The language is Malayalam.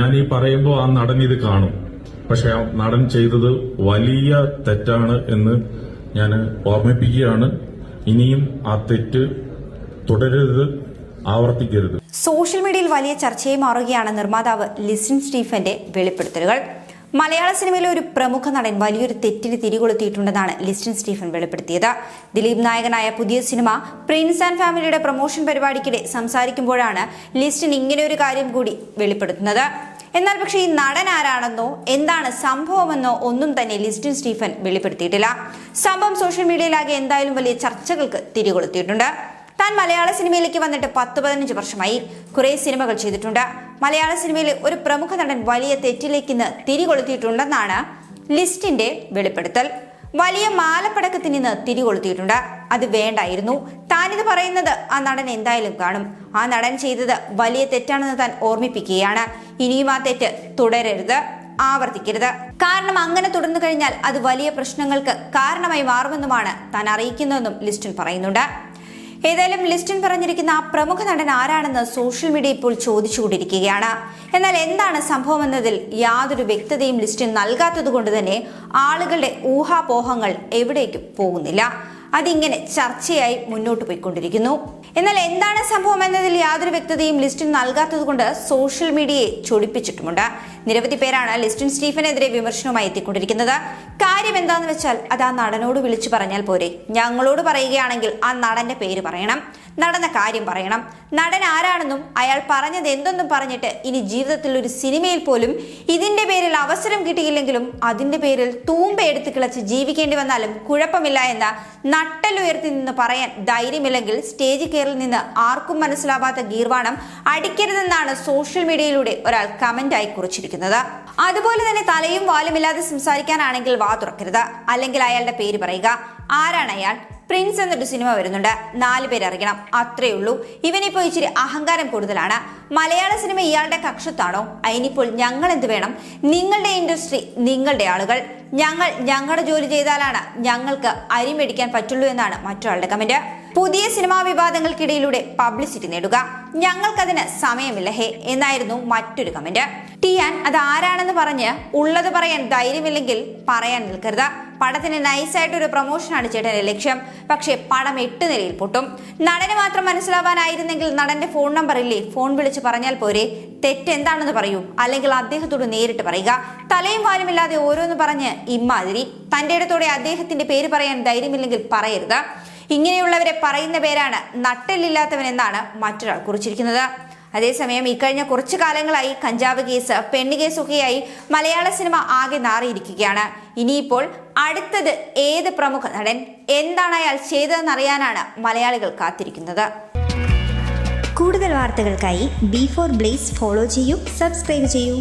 ഞാൻ ഈ പറയുമ്പോൾ ആ നടൻ ഇത് കാണും. പക്ഷെ ആ നടൻ ചെയ്തത് വലിയ തെറ്റാണ് എന്ന് ഞാൻ ഓർമ്മിപ്പിക്കുകയാണ്. ഇനിയും ആ തെറ്റ് തുടരരുത് ആവർത്തിക്കരുത്. സോഷ്യൽ മീഡിയയിൽ വലിയ ചർച്ചയായി മാറുകയാണ് നിർമ്മാതാവ് ലിസിൻ സ്റ്റീഫന്റെ വെളിപ്പെടുത്തലുകൾ. മലയാള സിനിമയിലെ ഒരു പ്രമുഖ നടൻ വലിയൊരു തെറ്റിന് തിരികൊളുത്തിയിട്ടുണ്ടെന്നാണ് ലിസ്റ്റിൻ സ്റ്റീഫൻ വെളിപ്പെടുത്തിയത്. ദിലീപ് നായകനായ പുതിയ സിനിമ പ്രിൻസ് ആൻഡ് ഫാമിലിയുടെ പ്രൊമോഷൻ പരിപാടിക്കിടെ സംസാരിക്കുമ്പോഴാണ് ലിസ്റ്റിൻ ഇങ്ങനെ ഒരു കാര്യം കൂടി വെളിപ്പെടുത്തുന്നത്. എന്നാൽ പക്ഷേ ഈ നടൻ ആരാണെന്നോ എന്താണ് സംഭവമെന്നോ ഒന്നും തന്നെ ലിസ്റ്റിൻ സ്റ്റീഫൻ വെളിപ്പെടുത്തിയിട്ടില്ല. സംഭവം സോഷ്യൽ മീഡിയയിലാകെ എന്തായാലും വലിയ ചർച്ചകൾക്ക് തിരികൊളുത്തിയിട്ടുണ്ട്. താൻ മലയാള സിനിമയിലേക്ക് വന്നിട്ട് പത്ത് പതിനഞ്ച് വർഷമായി കുറേ സിനിമകൾ ചെയ്തിട്ടുണ്ട്. മലയാള സിനിമയിലെ ഒരു പ്രമുഖ നടൻ വലിയ തെറ്റിലേക്ക് ഇന്ന് തിരികൊളുത്തിയിട്ടുണ്ടെന്നാണ് ലിസ്റ്റിന്റെ വെളിപ്പെടുത്തൽ. വലിയ മാലപ്പടക്കത്തിന് ഇന്ന് തിരികൊളുത്തിയിട്ടുണ്ട്. അത് വേണ്ടായിരുന്നു. താനിത് പറയുന്നത് ആ നടൻ എന്തായാലും കാണും. ആ നടൻ ചെയ്തത് വലിയ തെറ്റാണെന്ന് താൻ ഓർമ്മിപ്പിക്കുകയാണ്. ഇനിയും ആ തെറ്റ് തുടരരുത്. ആവർത്തിക്കരുത്. കാരണം അങ്ങനെ തുടർന്നു കഴിഞ്ഞാൽ അത് വലിയ പ്രശ്നങ്ങൾക്ക് കാരണമായി മാറുമെന്നുമാണ് താൻ അറിയിക്കുന്നതെന്നും ലിസ്റ്റിൽ പറയുന്നുണ്ട്. ഏതായാലും ലിസ്റ്റിൽ പറഞ്ഞിരിക്കുന്ന ആ പ്രമുഖ നടൻ ആരാണെന്ന് സോഷ്യൽ മീഡിയ ഇപ്പോൾ ചോദിച്ചുകൊണ്ടിരിക്കുകയാണ്. എന്നാൽ എന്താണ് സംഭവമെന്നതിൽ യാതൊരു വ്യക്തതയും ലിസ്റ്റിൽ നൽകാത്തതുകൊണ്ട് തന്നെ ആളുകളുടെ ഊഹാപോഹങ്ങൾ എവിടേക്കും പോകുന്നില്ല. അതിങ്ങനെ ചർച്ചയായി മുന്നോട്ട് പോയിക്കൊണ്ടിരിക്കുന്നു. എന്നാൽ എന്താണ് സംഭവം എന്നതിൽ യാതൊരു വ്യക്തതയും ലിസ്റ്റിൽ നൽകാത്തതുകൊണ്ട് സോഷ്യൽ മീഡിയയെ ചൊടിപ്പിച്ചിട്ടുമുണ്ട്. നിരവധി പേരാണ് ലിസ്റ്റിൻ സ്റ്റീഫനെതിരെ വിമർശനവുമായി എത്തിക്കൊണ്ടിരിക്കുന്നത്. കാര്യം എന്താന്ന് വെച്ചാൽ അത് ആ നടനോട് വിളിച്ചു പറഞ്ഞാൽ പോരെ. ഞങ്ങളോട് പറയുകയാണെങ്കിൽ ആ നടന്റെ പേര് പറയണം. നടന്ന കാര്യം പറയണം. നടൻ ആരാണെന്നും അയാൾ പറഞ്ഞത് എന്തെന്നും പറഞ്ഞിട്ട് ഇനി ജീവിതത്തിൽ ഒരു സിനിമയിൽ പോലും ഇതിന്റെ പേരിൽ അവസരം കിട്ടിയില്ലെങ്കിലും അതിന്റെ പേരിൽ തൂമ്പ എടുത്ത് കിളച്ച് ജീവിക്കേണ്ടി വന്നാലും കുഴപ്പമില്ല എന്ന നട്ടലുയർത്തി നിന്ന് പറയാൻ ധൈര്യമില്ലെങ്കിൽ സ്റ്റേജ് കെയറിൽ നിന്ന് ആർക്കും മനസ്സിലാവാത്ത ഗീർവാണം അടിക്കരുതെന്നാണ് സോഷ്യൽ മീഡിയയിലൂടെ ഒരാൾ കമന്റായി കുറിച്ചിരിക്കുന്നത്. അതുപോലെ തന്നെ തലയും വാലുമില്ലാതെ സംസാരിക്കാനാണെങ്കിൽ വാ തുറക്കരുത്. അല്ലെങ്കിൽ അയാളുടെ പേര് പറയുക ആരാണ് അയാൾ? പ്രിൻസ് എന്നൊരു സിനിമ വരുന്നുണ്ട്. നാല് പേര് അറിയണം. അത്രേ ഉള്ളൂ. ഇവനിപ്പോ ഇച്ചിരി അഹങ്കാരം കൂടുതലാണ്. മലയാള സിനിമ ഇയാളുടെ കക്ഷത്താണോ? അതിനിപ്പോൾ ഞങ്ങൾ എന്ത് വേണം? നിങ്ങളുടെ ഇൻഡസ്ട്രി നിങ്ങളുടെ ആളുകൾ. ഞങ്ങൾ ഞങ്ങളുടെ ജോലി ചെയ്താലാണ് ഞങ്ങൾക്ക് അരി മേടിക്കാൻ പറ്റുള്ളൂ എന്നാണ് മറ്റൊരാളുടെ കമന്റ്. പുതിയ സിനിമാ വിവാദങ്ങൾക്കിടയിലൂടെ പബ്ലിസിറ്റി നേടുക. ഞങ്ങൾക്കതിന് സമയമില്ല. ഹേ എന്നായിരുന്നു മറ്റൊരു കമന്റ് ടിയാൻ അത് ആരാണെന്ന് പറഞ്ഞ് ഉള്ളത് പറയാൻ ധൈര്യമില്ലെങ്കിൽ പറയാൻ നിൽക്കരുത്. പടത്തിന് നൈസായിട്ടൊരു പ്രൊമോഷനാണ് ചേട്ടന്റെ ലക്ഷ്യം. പക്ഷേ പടം എട്ട് നിലയിൽ പൊട്ടും. നടന് മാത്രം മനസ്സിലാവാനായിരുന്നെങ്കിൽ നടന്റെ ഫോൺ നമ്പർ ഇല്ലേ? ഫോൺ വിളിച്ച് പറഞ്ഞാൽ പോരെ. തെറ്റെന്താണെന്ന് പറയൂ. അല്ലെങ്കിൽ അദ്ദേഹത്തോട് നേരിട്ട് പറയുക. തലയും വാലുമില്ലാതെ ഓരോന്ന് പറഞ്ഞ് ഇമ്മാതിരി. തന്റെ ഇടത്തോടെ അദ്ദേഹത്തിന്റെ പേര് പറയാൻ ധൈര്യമില്ലെങ്കിൽ പറയരുത്. ഇങ്ങനെയുള്ളവരെ പറയുന്ന പേരാണ് നട്ടെല്ലില്ലാത്തവൻ എന്നാണ് മറ്റൊരാൾ കുറിച്ചിരിക്കുന്നത്. അതേസമയം ഇക്കഴിഞ്ഞ കുറച്ചു കാലങ്ങളായി കഞ്ചാവ് കേസ് പെണ്ണ് കേസൊക്കെയായി മലയാള സിനിമ ആകെ നാറിയിരിക്കുകയാണ്. ഇനിയിപ്പോൾ അടുത്തത് ഏത് പ്രമുഖ നടൻ എന്താണ് അയാൾ ചെയ്തതെന്നറിയാനാണ് മലയാളികൾ കാത്തിരിക്കുന്നത്. കൂടുതൽ വാർത്തകൾക്കായി ബി ഫോർ ബ്ലേസ് ഫോളോ ചെയ്യൂ സബ്സ്ക്രൈബ് ചെയ്യൂ.